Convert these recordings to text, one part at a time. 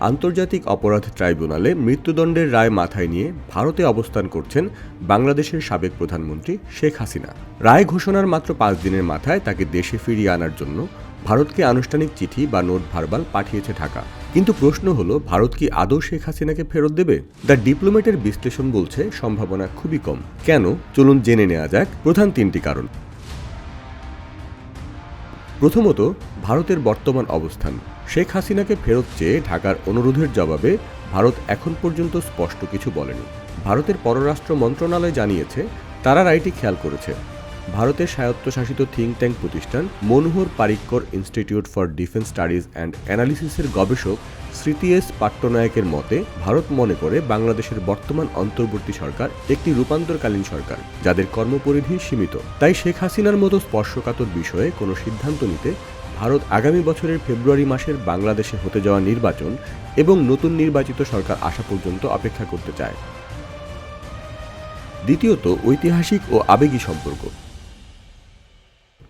আন্তর্জাতিক অপরাধ ট্রাইব্যুনালে মৃত্যুদণ্ডের রায় মাথায় নিয়ে ভারতে অবস্থান করছেন বাংলাদেশের সাবেক প্রধানমন্ত্রী শেখ হাসিনা। রায় ঘোষণার মাত্র পাঁচ দিনের মাথায় তাকে দেশে ফিরিয়ে আনার জন্য ভারতকে আনুষ্ঠানিক চিঠি বা নোট ভার্বাল পাঠিয়েছে ঢাকা। কিন্তু প্রশ্ন হলো, ভারত কি আদৌ শেখ হাসিনাকে ফেরত দেবে? দ্য ডিপ্লোমেটের বিশ্লেষণ বলছে, সম্ভাবনা খুবই কম। কেন? চলুন জেনে নেওয়া যাক প্রধান তিনটি কারণ। প্রথমত, ভারতের বর্তমান অবস্থান। শেখ হাসিনাকে ফেরত চেয়ে ঢাকার অনুরোধের জবাবে ভারত এখন পর্যন্ত স্পষ্ট কিছু বলেনি। ভারতের পররাষ্ট্র মন্ত্রণালয় জানিয়েছে, তারা রায়টি খেয়াল করেছে। ভারতের স্বায়ত্তশাসিত থিঙ্ক ট্যাঙ্ক প্রতিষ্ঠান Manohar Parrikar institute for defence studies and অ্যানালিসিসের গবেষক স্মৃতি এস পাট্টনায়কের মতে, ভারত মনে করে বাংলাদেশের বর্তমান অন্তর্বর্তী সরকার একটি রূপান্তরকালীন সরকার, যাদের কর্মপরিধি সীমিত। তাই শেখ হাসিনার মতো স্পর্শকাতর বিষয়ে কোনো সিদ্ধান্ত নিতে ভারত আগামী বছরের ফেব্রুয়ারি মাসের বাংলাদেশে হতে যাওয়া নির্বাচন এবং নতুন নির্বাচিত সরকার আসা পর্যন্ত অপেক্ষা করতে চায়। দ্বিতীয়ত, ঐতিহাসিক ও আবেগী সম্পর্ক।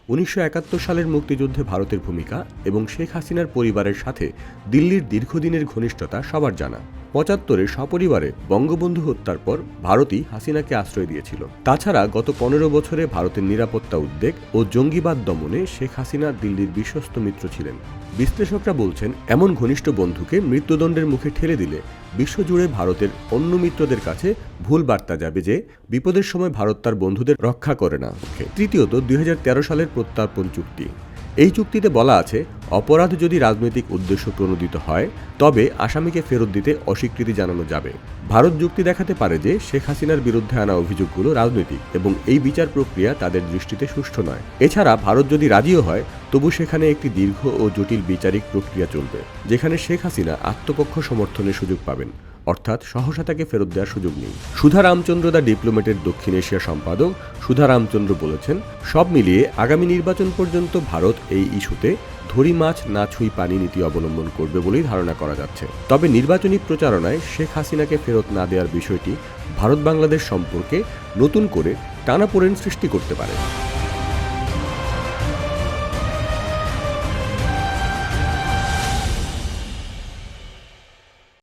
উনিশশো একাত্তর সালের মুক্তিযুদ্ধে ভারতের ভূমিকা এবং শেখ হাসিনার পরিবারের সাথে দিল্লির দীর্ঘদিনের ঘনিষ্ঠতা সবার জানা। পঁচাত্তরে সপরিবারে বঙ্গবন্ধু হত্যার পর ভারতই হাসিনাকে আশ্রয় দিয়েছিল। তাছাড়া গত পনেরো বছরে ভারতের নিরাপত্তা উদ্বেগ ও জঙ্গিবাদ দমনে শেখ হাসিনা দিল্লির বিশ্বস্ত মিত্র ছিলেন। বিশ্লেষকরা বলছেন, এমন ঘনিষ্ঠ বন্ধুকে মৃত্যুদণ্ডের মুখে ঠেলে দিলে বিশ্বজুড়ে ভারতের অন্য মিত্রদের কাছে ভুল বার্তা যাবে যে বিপদের সময় ভারত তার বন্ধুদের রক্ষা করে না। তৃতীয়ত, দুই হাজার তেরো সালের প্রত্যর্পণ চুক্তি। এই চুক্তিতে বলা আছে, অপরাধ যদি রাজনৈতিক উদ্দেশ্য প্রণোদিত হয়, তবে আসামিকে ফেরত দিতে অস্বীকৃতি জানানো যাবে। ভারত যুক্তি দেখাতে পারে যে, শেখ হাসিনার বিরুদ্ধে আনা অভিযোগগুলো রাজনৈতিক এবং এই বিচার প্রক্রিয়া তাদের দৃষ্টিতে সুষ্ঠু নয়। এছাড়া ভারত যদি রাজিও হয়, তবু সেখানে একটি দীর্ঘ ও জটিল বিচারিক প্রক্রিয়া চলবে, যেখানে শেখ হাসিনা আত্মপক্ষ সমর্থনের সুযোগ পাবেন। অর্থাৎ সহসা তাকে ফেরত দেওয়ার সুযোগ নেই। সুধা রামচন্দ্র দা ডিপ্লোমেটের দক্ষিণ এশিয়া সম্পাদক সুধা রামচন্দ্র বলেছেন, সব মিলিয়ে আগামী নির্বাচন পর্যন্ত ভারত এই ইস্যুতে ধরি মাছ না ছুঁই পানি নীতি অবলম্বন করবে বলেই ধারণা করা যাচ্ছে। তবে নির্বাচনী প্রচারণায় শেখ হাসিনাকে ফেরত না দেওয়ার বিষয়টি ভারত বাংলাদেশ সম্পর্কে নতুন করে টানাপোড়েন সৃষ্টি করতে পারে।